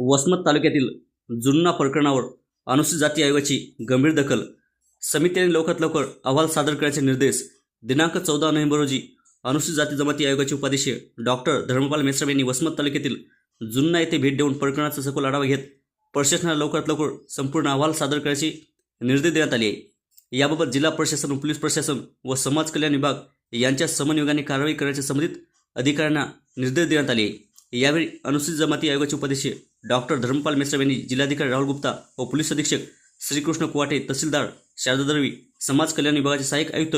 वसमत तालुक्यातील जुन्ना प्रकरणावर अनुसूचित जाती आयोगाची गंभीर दखल. समितीने लवकरात लवकर अहवाल सादर करण्याचे निर्देश दिनांक चौदा नोव्हेंबर रोजी अनुसूचित जाती जमाती आयोगाचे उपाध्यक्ष डॉक्टर धर्मपाल मेश्राम यांनी वसमत तालुक्यातील जुन्ना येथे भेट देऊन प्रकरणाचा सखोल आढावा घेत प्रशासनाला लवकरात लवकर संपूर्ण अहवाल सादर करण्याचे निर्देश देण्यात आले. आहे याबाबत जिल्हा प्रशासन पोलीस प्रशासन व समाज कल्याण विभाग यांच्या समन्वयाने कारवाई करण्याचे संबंधित अधिकाऱ्यांना निर्देश देण्यात आले. यावेळी अनुसूचित जमाती आयोगाचे उपाध्यक्ष डॉक्टर धर्मपाल मेश्राम यांनी जिल्हाधिकारी राहुल गुप्ता व पोलीस अधीक्षक श्रीकृष्ण कुवाटे तहसीलदार शारदा दळवी समाज कल्याण विभागाचे सहाय्यक आयुक्त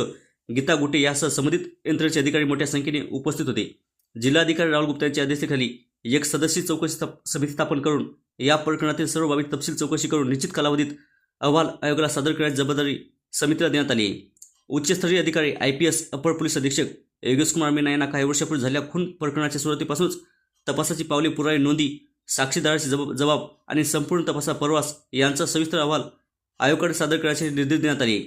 गीता गुटे यासह संबंधित यंत्रणेचे अधिकारी मोठ्या संख्येने उपस्थित होते. जिल्हाधिकारी राहुल गुप्ता यांच्या अध्यक्षतेखाली एक सदस्यीय चौकशी स्थाप- समिती स्थापन करून या प्रकरणातील सर्व बाबी तपशील चौकशी करून निश्चित कालावधीत अहवाल आयोगाला सादर करण्याची जबाबदारी समितीला देण्यात आली आहे. उच्चस्तरीय अधिकारी आय पी एस अपर पोलीस अधीक्षक योगेश कुमार मीना यांना काही वर्षापूर्वी झालेल्या खून प्रकरणाच्या सुरुवातीपासूनच तपासाची पावले पुरावे नोंदी साक्षीदाराचे जबाब जबाब आणि संपूर्ण तपासा परवास यांचा सविस्तर अहवाल आयोगाकडे सादर करण्याचे निर्देश देण्यात आले.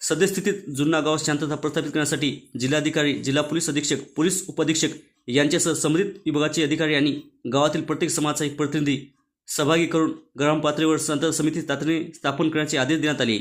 सद्यस्थितीत जुन्ना गावात शांतता प्रस्थापित करण्यासाठी जिल्हाधिकारी जिल्हा पोलीस अधीक्षक पोलीस उपअधीक्षक यांच्यासह संबंधित विभागाचे अधिकारी आणि गावातील प्रत्येक समाजाचा एक प्रतिनिधी सहभागी करून ग्रामपातळीवर संत समिती तातडीने स्थापन करण्याचे आदेश देण्यात आले.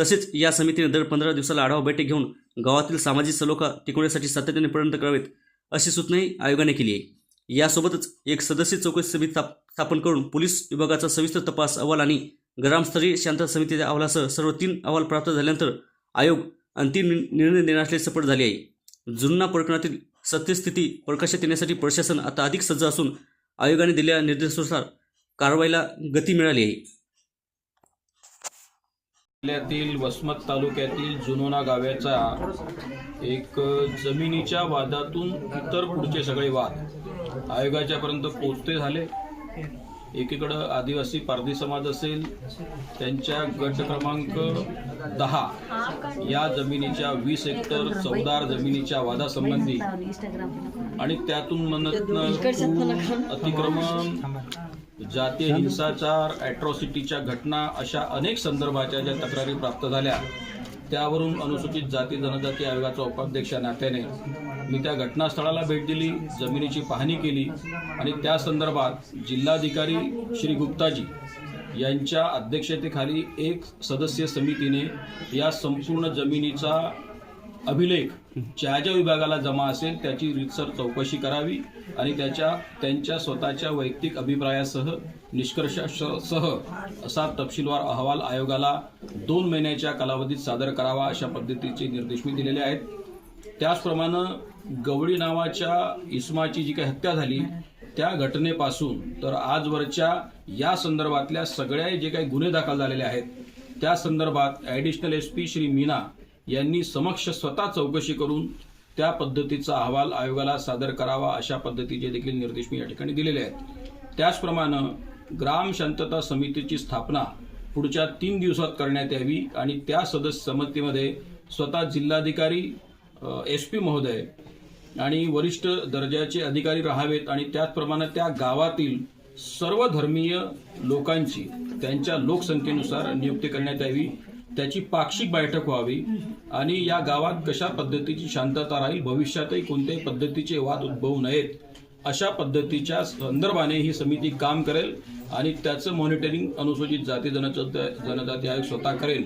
तसेच या समितीने दर पंधरा दिवसाला आढावा बैठक घेऊन गावातील सामाजिक सलोखा टिकवण्यासाठी सातत्याने प्रयत्न करावेत अशी सूचनाही आयोगाने केली आहे. यासोबतच एक सदस्य चौकशी समिती स्थापन करून पोलीस विभागाचा सविस्तर तपास अहवाल आणि ग्रामस्तरीय शांतता समितीच्या अहवालासह सर्व तीन अहवाल प्राप्त झाल्यानंतर आयोग अंतिम नि- निर्णय देण्यास सपट झाले आहे. जुन्ना प्रकरणातील सत्यस्थिती प्रकाशात येण्यासाठी प्रशासन आता अधिक सज्ज असून आयोगाने दिलेल्या निर्देशानुसार कारवाईला गती मिळाली आहे. जिल्ह्यातील वसमत तालुक्यातील जुनोना गावाचा एक जमिनीच्या वादातून इतर पुढचे सगळे वाद आयोगाच्यापर्यंत पोचते झाले. एकीकडं आदिवासी पारधी समाज असेल त्यांच्या गट क्रमांक दहा या जमिनीच्या वीस हेक्टर चौदार जमिनीच्या वादासंबंधी आणि त्यातून म्हणत अतिक्रमण जातीय हिंसाचार अॅट्रॉसिटीच्या घटना अशा अनेक संदर्भाच्या ज्या तक्रारी प्राप्त झाल्या त्यावरून अनुसूचित जाती जनजाती आयोगाचा उपाध्यक्ष नात्याने मी त्या घटनास्थळाला भेट दिली जमिनीची पाहणी केली आणि त्या संदर्भात जिल्हाधिकारी श्री गुप्ताजी यांच्या अध्यक्षतेखाली एक सदस्य समितीने या संपूर्ण जमिनीचा अभिलेख ज्या ज्या विभागाला जमा असेल त्याची रीतसर चौकशी करावी आणि त्याच्या त्यांच्या स्वतःच्या वैयक्तिक अभिप्रायासह निष्कर्षासह असा तपशीलवार अहवाल आयोगाला दोन महिन्याच्या कालावधीत सादर करावा अशा पद्धतीचे निर्देश मी दिलेले आहेत. त्याचप्रमाणे गवळी नावाच्या इस्माची जी काही हत्या झाली त्या घटनेपासून तर आजवरच्या या संदर्भातल्या सगळ्या जे काही गुन्हे दाखल झालेले आहेत त्या संदर्भात additional S P Shri Meena यांनी समक्ष स्वतः चौकशी करून त्या पद्धतीचा अहवाल आयोगाला सादर करावा अशा पद्धतीचे देखील निर्देश मी या ठिकाणी दिलेले आहेत. त्याचप्रमाणे ग्राम शांतता समितीची स्थापना पुढच्या तीन दिवसात करण्यात यावी आणि त्या सदस्य समितीमध्ये स्वतः जिल्हाधिकारी एस पी महोदय आणि वरिष्ठ दर्जाचे अधिकारी राहावेत आणि त्याचप्रमाणे त्या गावातील सर्व धर्मीय लोकांची त्यांच्या लोकसंख्येनुसार नियुक्ती करण्यात यावी. त्याची पाक्षिक बैठक व्हावी आणि या गावात कशा पद्धतीची शांतता राहील भविष्यातही कोणत्याही पद्धतीचे वाद उद्भवू नयेत अशा पद्धतीच्या संदर्भाने ही समिती काम करेल आणि त्याचं मॉनिटरिंग अनुसूचित जाती जनजाती जनजाती आयोग स्वतः करेल.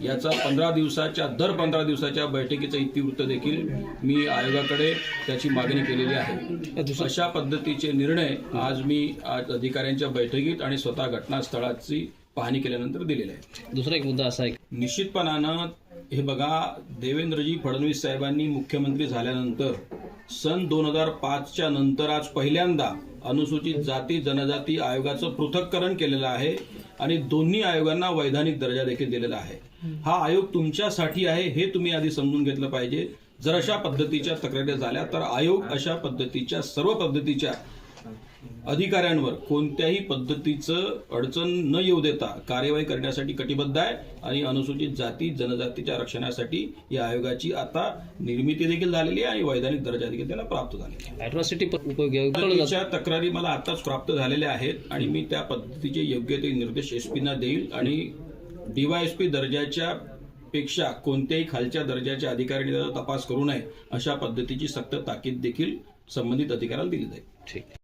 याचा पंधरा दिवसाच्या दर पंधरा दिवसाच्या बैठकीचं इतिवृत्त देखील मी आयोगाकडे त्याची मागणी केलेली आहे. अशा पद्धतीचे निर्णय आज मी आज अधिकाऱ्यांच्या बैठकीत आणि स्वतः घटनास्थळाची पाहणी केल्यानंतर दिलेले आहेत दुसरा एक मुद्दा असा आहे. निश्चितपणानं हे बघा देवेंद्रजी फडणवीस साहेबांनी मुख्यमंत्री झाल्यानंतर सन दोन हजार पाचच्या नंतर आज पहिल्यांदा अनुसूचित जाती जनजाती आयोगाचं पृथक्करण केलेलं आहे आणि दोन्ही आयोगांना वैधानिक दर्जा देखील दिलेला आहे. हा आयोग तुमच्यासाठी आहे हे तुम्ही आधी समजून घेतलं पाहिजे. जर अशा पद्धतीच्या तक्रारी झाल्या तर आयोग अशा पद्धतीच्या सर्व पद्धतीच्या अधिकाऱ्यांवर कोणत्याही पद्धतीचं अडचण न येऊ देता कार्यवाही करण्यासाठी कटिबद्ध आहे आणि अनुसूचित जाती जनजातीच्या रक्षणासाठी या आयोगाची आता निर्मिती देखील झालेली आहे आणि वैधानिक दर्जा देखील त्याला प्राप्त झालेला आहे. तक्रारी मला आताच प्राप्त झालेल्या आहेत आणि मी त्या पद्धतीचे योग्य ते निर्देश एस पीना देईल आणि डीवायएसपी दर्जाच्या पेक्षा कोणत्याही खालच्या दर्जाच्या अधिकाऱ्यांनी त्याचा तपास करू नये अशा पद्धतीची सक्त ताकीद देखील संबंधित अधिकाऱ्याला दिली जाईल. ठीक.